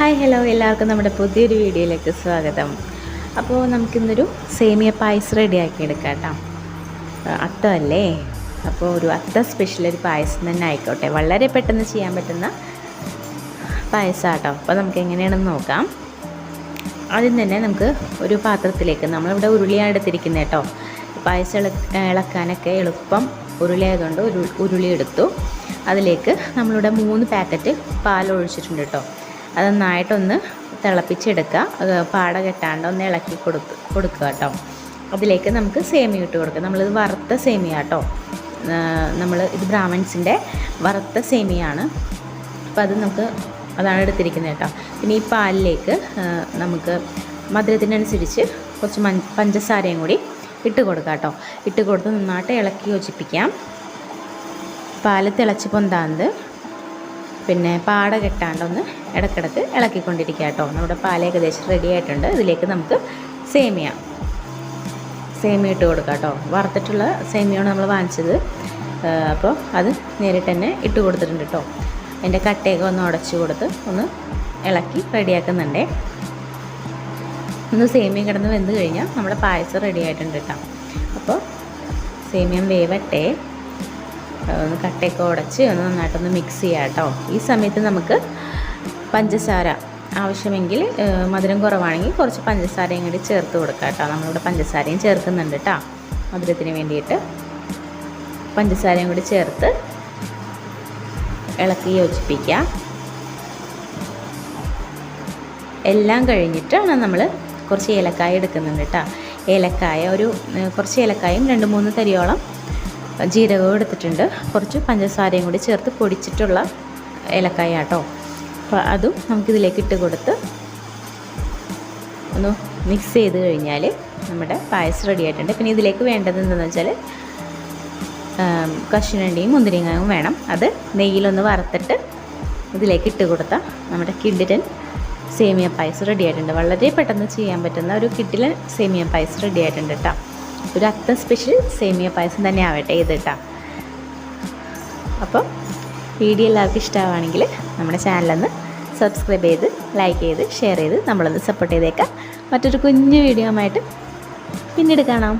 Hi hello. എല്ലാവർക്കും നമ്മുടെ പുതിയൊരു വീഡിയോയിലേക്ക് സ്വാഗതം. അപ്പോൾ നമുക്കിന്നൊരു സേമിയ പായസം റെഡിയാക്കി എടുക്കാം കേട്ടോ അത്തമല്ലേ? അപ്പോൾ ഒരു അത്ത സ്പെഷ്യൽ ഒരു പായസം തന്നെ ആയിക്കോട്ടെ. വളരെ പെട്ടെന്ന് ചെയ്യാൻ പറ്റുന്ന പായസം കേട്ടോ അപ്പോൾ നമുക്ക് എങ്ങനെയാണെന്ന് നോക്കാം. ആദ്യം തന്നെ നമുക്ക് ഒരു പാത്രത്തിലേക്ക് നമ്മളിവിടെ ഉരുളിയാണ് എടുത്തിരിക്കുന്നത് കേട്ടോ. പായസം ഇള ഇളക്കാനൊക്കെ എളുപ്പം ഉരുളി ആയതുകൊണ്ട് ഒരു ഉരുളി എടുത്തു. അതിലേക്ക് നമ്മളിവിടെ മൂന്ന് പാക്കറ്റ് പാൽ ഒഴിച്ചിട്ടുണ്ട് കേട്ടോ. അത് നന്നായിട്ടൊന്ന് തിളപ്പിച്ചെടുക്കുക. പാട കെട്ടാണ്ട് ഒന്ന് ഇളക്കി കൊടുത്ത് കൊടുക്കുക കേട്ടോ. അതിലേക്ക് നമുക്ക് സേമിയ ഇട്ട് കൊടുക്കുക നമ്മളിത് വറുത്ത സേമിയ കേട്ടോ. നമ്മൾ ഇത് ബ്രാഹ്മിൻസിന്റെ വറുത്ത സേമിയാണ്. അപ്പോൾ അത് നമുക്ക് അതാണ് എടുത്തിരിക്കുന്നത് കേട്ടോ. പിന്നെ ഈ പാലിലേക്ക് നമുക്ക് മധുരത്തിനനുസരിച്ച് കുറച്ച് മഞ്ഞ പഞ്ചസാരയും കൂടി ഇട്ട് കൊടുക്കാം കേട്ടോ. ഇട്ട് കൊടുത്ത് നന്നായിട്ട് ഇളക്കി യോജിപ്പിക്കാം. പാൽ തിളച്ച് പൊന്താന്ത് പിന്നെ പാട കെട്ടാണ്ടൊന്ന് ഇടക്കിടക്ക് ഇളക്കിക്കൊണ്ടിരിക്കുക കേട്ടോ. നമ്മുടെ പാല ഏകദേശം റെഡി ആയിട്ടുണ്ട്. ഇതിലേക്ക് നമുക്ക് സേമിയ സേമിയ ഇട്ട് കൊടുക്കാം കേട്ടോ. വറുത്തിട്ടുള്ള സേമിയാണ് നമ്മൾ വാങ്ങിച്ചത്. അപ്പോൾ അത് നേരിട്ട് തന്നെ ഇട്ട് കൊടുത്തിട്ടുണ്ട് കേട്ടോ. അതിന്റെ കട്ടയൊക്കെ ഒന്ന് ഉടച്ചു കൊടുത്ത് ഒന്ന് ഇളക്കി റെഡിയാക്കുന്നുണ്ടേ. ഒന്ന് സേമിയ കിടന്ന് വെന്ത് കഴിഞ്ഞാൽ നമ്മുടെ പായസം റെഡി ആയിട്ടുണ്ട് കേട്ടോ. അപ്പോൾ സേമിയം വേവട്ടെ. ഒന്ന് കട്ടയൊക്കെ ഉടച്ച് ഒന്ന് നന്നായിട്ടൊന്ന് മിക്സ് ചെയ്യാം കേട്ടോ. ഈ സമയത്ത് നമുക്ക് പഞ്ചസാര ആവശ്യമെങ്കിൽ മധുരം കുറവാണെങ്കിൽ കുറച്ച് പഞ്ചസാരയും കൂടി ചേർത്ത് കൊടുക്കാം കേട്ടോ. നമ്മളിവിടെ പഞ്ചസാരയും ചേർക്കുന്നുണ്ട് കേട്ടോ. മധുരത്തിന് വേണ്ടിയിട്ട് പഞ്ചസാരയും കൂടി ചേർത്ത് ഇളക്കി യോജിപ്പിക്കാം എല്ലാം കഴിഞ്ഞിട്ടാണ് നമ്മൾ കുറച്ച് ഏലക്കായ എടുക്കുന്നുണ്ട് കേട്ടോ. ഏലക്കായ ഒരു കുറച്ച് ഏലക്കായും രണ്ട് മൂന്ന് തരിയോളം ജീരകവും എടുത്തിട്ടുണ്ട്. കുറച്ച് പഞ്ചസാരയും കൂടി ചേർത്ത് പൊടിച്ചിട്ടുള്ള ഏലക്കായ കേട്ടോ അപ്പോൾ അതും നമുക്കിതിലേക്ക് ഇട്ട് കൊടുത്ത് ഒന്ന് മിക്സ് ചെയ്ത് കഴിഞ്ഞാൽ നമ്മുടെ പായസം റെഡി ആയിട്ടുണ്ട്. പിന്നെ ഇതിലേക്ക് വേണ്ടത് എന്താണെന്ന് വെച്ചാൽ കശുനണ്ടിയും മുന്തിരിങ്ങയും വേണം. അത് നെയ്യിലൊന്ന് വറുത്തിട്ട് ഇതിലേക്ക് ഇട്ട് കൊടുത്താൽ നമ്മുടെ കിഡിലൻ സേമിയ പായസം റെഡി ആയിട്ടുണ്ട്. വളരെ പെട്ടെന്ന് ചെയ്യാൻ പറ്റുന്ന ഒരു കിഡിലൻ സേമിയ പായസം റെഡി ആയിട്ടുണ്ട് കേട്ടോ ഒരു അത്ത സ്പെഷ്യൽ സേമിയ പായസം തന്നെ ആവട്ടെ ഇത് കേട്ടോ. അപ്പോൾ വീഡിയോ എല്ലാവർക്കും ഇഷ്ടമാവുകയാണെങ്കിൽ നമ്മുടെ ചാനലൊന്ന് സബ്സ്ക്രൈബ് ചെയ്ത് ലൈക്ക് ചെയ്ത് ഷെയർ ചെയ്ത് നമ്മളൊന്ന് സപ്പോർട്ട് ചെയ്തേക്കാം. മറ്റൊരു കുഞ്ഞു വീഡിയോ ആയിട്ട് പിന്നീട് കാണാം.